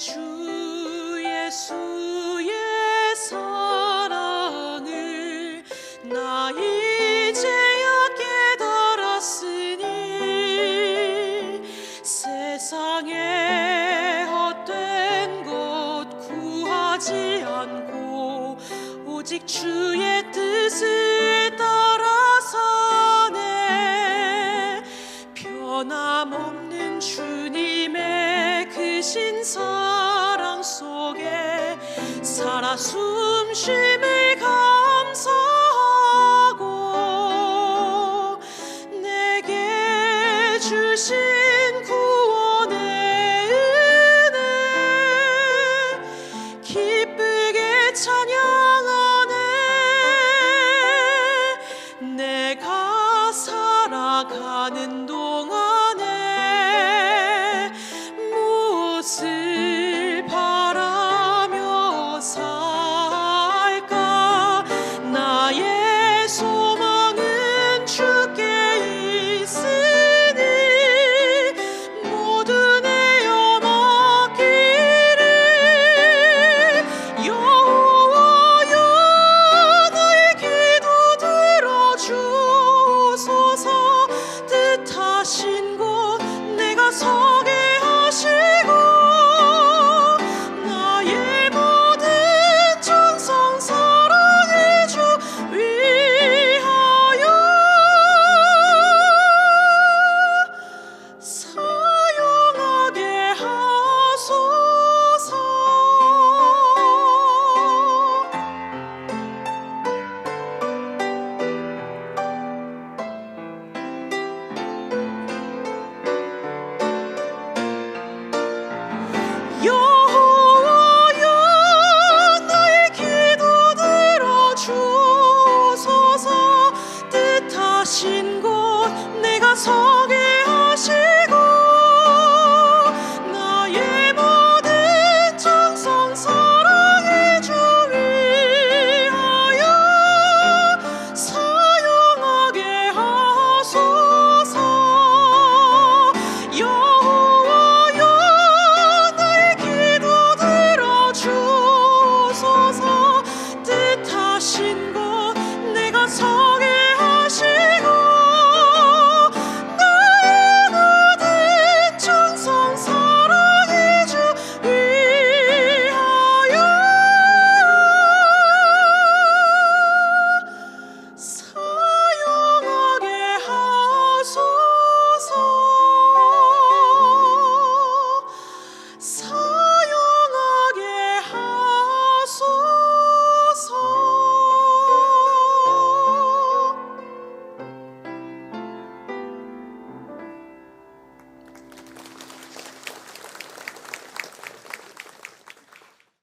주 예수의 사랑을 나 이제야 깨달았으니 세상에 헛된 것 구하지 않고 오직 주의 살아 숨 감사하네